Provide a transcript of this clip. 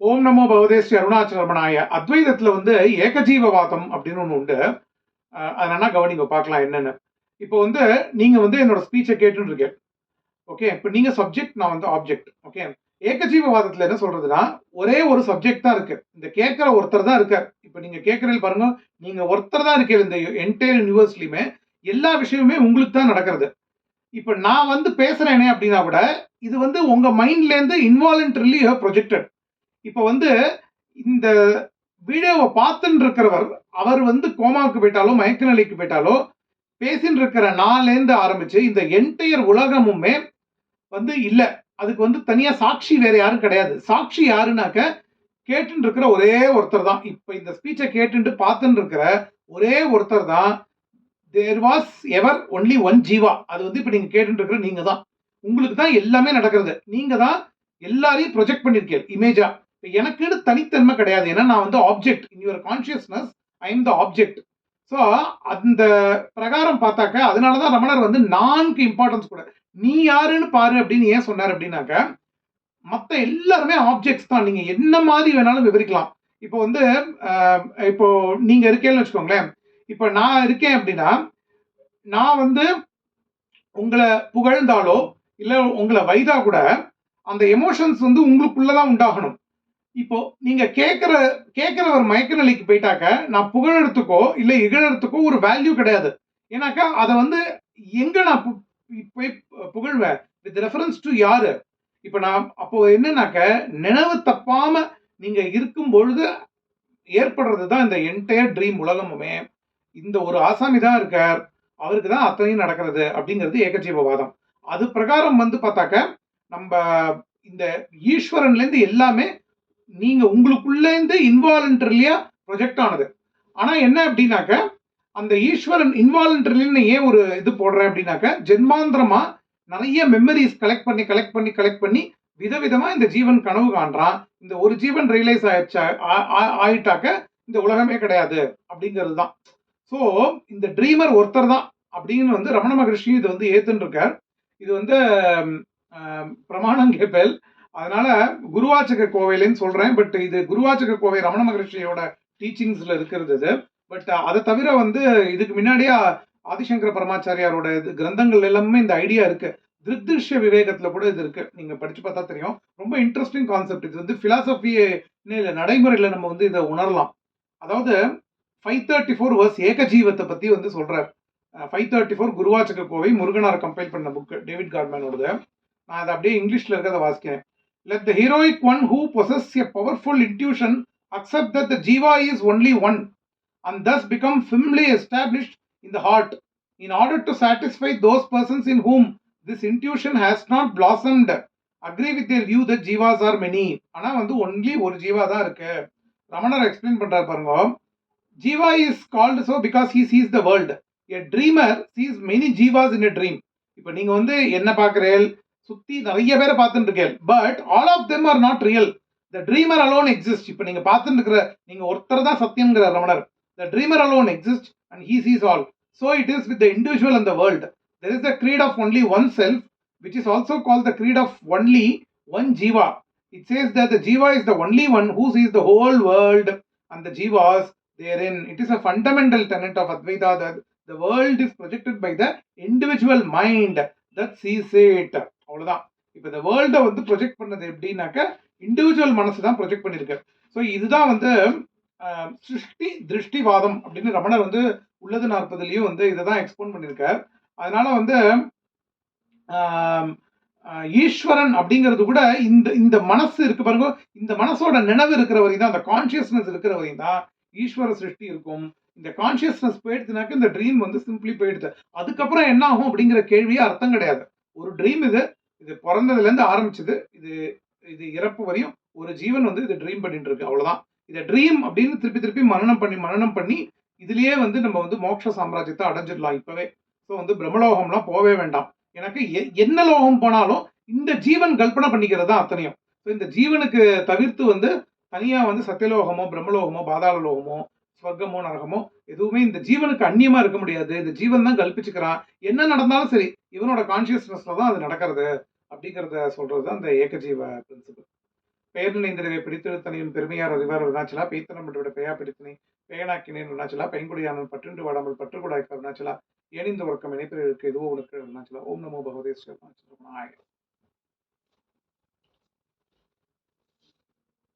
ஓம் நமோ பகவதே ஸ்ரீ அருணாச்சலமனாய அத்வைதத்தில் வந்து ஏகஜீவவாதம் அப்படின்னு ஒன்று உண்டு. அஹ் அது என்ன கவனிங்க பார்க்கலாம் என்னென்னு. இப்போ வந்து நீங்கள் வந்து என்னோட ஸ்பீச்சை கேட்டுன்னு இருக்கேன் ஓகே இப்போ நீங்கள் சப்ஜெக்ட் நான் வந்து ஆப்ஜெக்ட் ஓகே ஏகஜீவவாதத்தில் என்ன சொல்றதுன்னா ஒரே ஒரு சப்ஜெக்ட் தான் இருக்கு. இந்த கேட்குற ஒருத்தர் தான் இருக்கார். இப்போ நீங்கள் கேட்கறது பாருங்க நீங்கள் ஒருத்தர் தான் இருக்கீங்க இந்த என்டையர் யூனிவர்ஸ்லையுமே எல்லா விஷயமுமே உங்களுக்கு தான் நடக்கிறது. இப்போ நான் வந்து பேசுகிறேனே அப்படின்னா கூட இது வந்து உங்கள் மைண்ட்லேருந்து இருந்து ப்ரொஜெக்டட் இப்போ வந்து இந்த வீடியோவை பார்த்துன்னு இருக்கிறவர் அவர் வந்து கோமாவுக்கு போயிட்டாலோ மயக்க நிலைக்கு போயிட்டாலோ பேசின்னு இருக்கிற நாள்லேருந்து ஆரம்பிச்சு இந்த என்டையர் உலகமுமே வந்து இல்லை. அதுக்கு வந்து தனியாக சாட்சி வேறு யாரும் கிடையாது. சாட்சி யாருனாக்க கேட்டுன்னு இருக்கிற ஒரே ஒருத்தர் தான். இப்போ இந்த ஸ்பீச்சை கேட்டுட்டு பார்த்துன்னு இருக்கிற ஒரே ஒருத்தர் தான். There was ever only one jiva அது வந்து இப்போ நீங்கள் கேட்டுட்டு இருக்கிற நீங்கள் தான் உங்களுக்கு தான் எல்லாமே நடக்கிறது. நீங்கள் தான் எல்லாரையும் ப்ரொஜெக்ட் பண்ணியிருக்கீங்க இமேஜாக எனக்குன்னு தனித்தன்மை கிடையாது. ஏன்னா நான் வந்து object in your consciousness I am the object so அந்த பிரகாரம் பார்த்தாக்க அதனால தான் ரமணர் வந்து நான்கு இம்பார்ட்டன்ஸ் கூட. நீ யாருன்னு பாரு அப்படின்னு ஏன் சொன்னார் அப்படின்னாக்க மற்ற எல்லாருமே ஆப்ஜெக்ட்ஸ் தான். நீங்கள் என்ன மாதிரி வேணாலும் விவரிக்கலாம். இப்போ வந்து இப்போ நீங்கள் இருக்கேன்னு வச்சுக்கோங்களேன். இப்போ நான் இருக்கேன் அப்படின்னா நான் வந்து உங்களை புகழ்ந்தாலோ இல்லை உங்களை வைதா கூட அந்த எமோஷன்ஸ் வந்து உங்களுக்குள்ளே தான் உண்டாகணும். இப்போ நீங்க கேட்கிற கேட்கிறவர் மயக்க நிலைக்கு போயிட்டாக்க நான் புகழறதுக்கோ இல்லை இகழறதுக்கோ ஒரு வேல்யூ கிடையாது. ஏன்னாக்கா அதை வந்து எங்க நான் பு- போய் புகழ்வேன்? வித் ரெஃபரன்ஸ் டு யாரு? இப்போ நான் அப்போ என்னன்னாக்க நினைவு தப்பாம நீங்க இருக்கும் பொழுது ஏற்படுறது தான் இந்த என்டையர் ட்ரீம் உலகமுமே. இந்த ஒரு ஆசாமி தான் இருக்கார். அவருக்கு தான் அத்தனையும் நடக்கிறது அப்படிங்கிறது ஏகஜீவவாதம் அது பிரகாரம் வந்து பார்த்தாக்க நம்ம இந்த ஈஸ்வரன்லேருந்து எல்லாமே நீங்க உங்களுக்குள்ளேருந்து இன்வாலண்டரிலியா ப்ரொஜெக்ட் ஆனது. ஆனா என்ன அப்படின்னாக்க அந்த ஈஸ்வரன் இன்வாலண்டரிலின்னு ஏன் ஒரு இது போடுறேன் அப்படின்னாக்க ஜென்மாந்திரமா நிறைய மெமரிஸ் கலெக்ட் பண்ணி கலெக்ட் பண்ணி கலெக்ட் பண்ணி விதவிதமா இந்த ஜீவன் கனவு காண்றான். இந்த ஒரு ஜீவன் ரியலைஸ் ஆயிடுச்சா ஆ- ஆயிட்டாக்க இந்த உலகமே கிடையாது அப்படிங்கிறது தான் ஸோ இந்த ட்ரீமர் ஒருத்தர் தான் அப்படின்னு வந்து ரமண மகரிஷி இது வந்து ஏத்துன்னு இருக்கார் இது வந்து பிரமாணம் கேப்பல் அதனால குருவாச்சக கோவையிலன்னு சொல்றேன் பட் இது குருவாச்சக கோவை ரமண மகரிஷியோட டீச்சிங்ஸ்ல இருக்கிறது இது. பட் அதை தவிர வந்து இதுக்கு முன்னாடியே ஆதிசங்கர பரமாச்சாரியாரோட இது கிரந்தங்கள் எல்லாமே இந்த ஐடியா இருக்கு. திருஷ்ய விவேகத்துல கூட இது இருக்கு. நீங்க படிச்சு பார்த்தா தெரியும். ரொம்ப இன்ட்ரெஸ்டிங் கான்செப்ட் இது வந்து பிலாசபி இல்லை நடைமுறையில நம்ம வந்து இதை உணரலாம். அதாவது ஃபைவ் தேர்ட்டி ஃபோர் வர்ஸ் ஏகஜீவத்தை பத்தி வந்து சொல்றார். Five thirty four Guruvachaka Kovai Muruganar compile பண்ண புக் டேவிட் கார்ட்மேனோடது நான் அதை அப்படியே இங்கிலீஷ்ல இருக்கிறத வாசிக்கிறேன். Let the heroic one who possesses a powerful intuition accept that the jiva is only one and thus become firmly established in the heart in order to satisfy those persons in whom this intuition has not blossomed agree with their view that jivas are many ஆனா வந்து only ஒரு ஜீவா தான் இருக்கு ரமணர் explain பண்றாரு பாருங்க jiva is called so because he sees the world a dreamer sees many jivas in a dream இப்போ நீங்க வந்து என்ன பார்க்கறேன் சுத்தி நிறைய பேரை பார்த்துட்டு இருக்கேன் but all of them are not real the dreamer alone exist இப்போ நீங்க பார்த்துட்டு இருக்கிற நீங்க ஒருத்தர் தான் சத்தியங்கிற Ramanar. The dreamer alone exist and he sees all so it is with the individual and the world there is the creed of only one self which is also call the creed of only one jiva it says that the jiva is the only one who sees the whole world and the jivas therein. It is a fundamental tenet of Advaita that the world is projected by the individual mind that sees it. அவ்வளோதான் இப்போ இந்த வேர்ல்டை வந்து project பண்ணது எப்படின்னாக்க individual மனசு தான் project பண்ணியிருக்கு. So இதுதான் வந்து சிருஷ்டி திருஷ்டிவாதம் அப்படின்னு ரமணர் வந்து உள்ளது நாற்பதுலேயும் வந்து இதை தான் எக்ஸ்போன் பண்ணியிருக்கார். அதனால வந்து ஈஸ்வரன் அப்படிங்கிறது கூட இந்த இந்த மனசு இருக்கு பாருங்க. இந்த மனசோட நினைவு இருக்கிற வரையும் தான் அந்த கான்சியஸ்னஸ் இருக்கிற வரையும் தான் ஈஸ்வர சிருஷ்டி இருக்கும். இந்த கான்சியஸ்னஸ் போயிடுச்சுனாக்க இந்த ட்ரீம் வந்து சிம்பிளி போயிடுது அதுக்கப்புறம் என்ன ஆகும் அப்படிங்கிற கேள்வியே அர்த்தம் கிடையாது. ஒரு ட்ரீம் இது இது பிறந்ததுலேருந்து ஆரம்பிச்சது. இது இது இறப்பு வரையும் ஒரு ஜீவன் வந்து இது ட்ரீம் பண்ணிட்டு இருக்கு. அவ்வளோதான் இதை ட்ரீம் அப்படின்னு திருப்பி திருப்பி மனநம் பண்ணி மனநம் பண்ணி இதுலயே வந்து நம்ம வந்து மோட்ச சாம்ராஜ்யத்தை அடைஞ்சிடலாம் இப்பவே. ஸோ வந்து பிரம்மலோகம்லாம் போவே வேண்டாம். எனக்கு எ- என்ன லோகம் போனாலும் இந்த ஜீவன் கல்பனை பண்ணிக்கிறது தான் அத்தனையும். ஸோ இந்த ஜீவனுக்கு தவிர்த்து வந்து தனியாக வந்து சத்தியலோகமோ பிரம்மலோகமோ பாதாள லோகமோ ஸ்வர்க்கமோ நரகமோ எதுவுமே இந்த ஜீவனுக்கு அந்நியமாக இருக்க முடியாது. இந்த ஜீவன் தான் கல்பிச்சுக்கிறான். என்ன நடந்தாலும் சரி இவனோட கான்சியஸ்னஸ்ல தான் அது நடக்கிறது அப்படிங்கிறத சொல்றது தான் இந்த ஏகஜீவ பிரின்சிபல் பெயர் நினைந்திரவை பிடித்தெடுத்தனையும் பெருமையார் அறிவார் அருணாச்சலா பெய்த்தனம் விட பெயா பிடித்தனை பெயனாக்கினேன் அருணாச்சலா பெண்குடியானன் பற்றுண்டு வாடாமல் பற்றுக்குடாய்க்கு அருணாச்சலா ஏனிந்த உறக்கம் இணைப்பிற்கு எதுவோ உனக்கு அருணாச்சலா. ஓம் நமோ பகவதே அருணாச்சலம்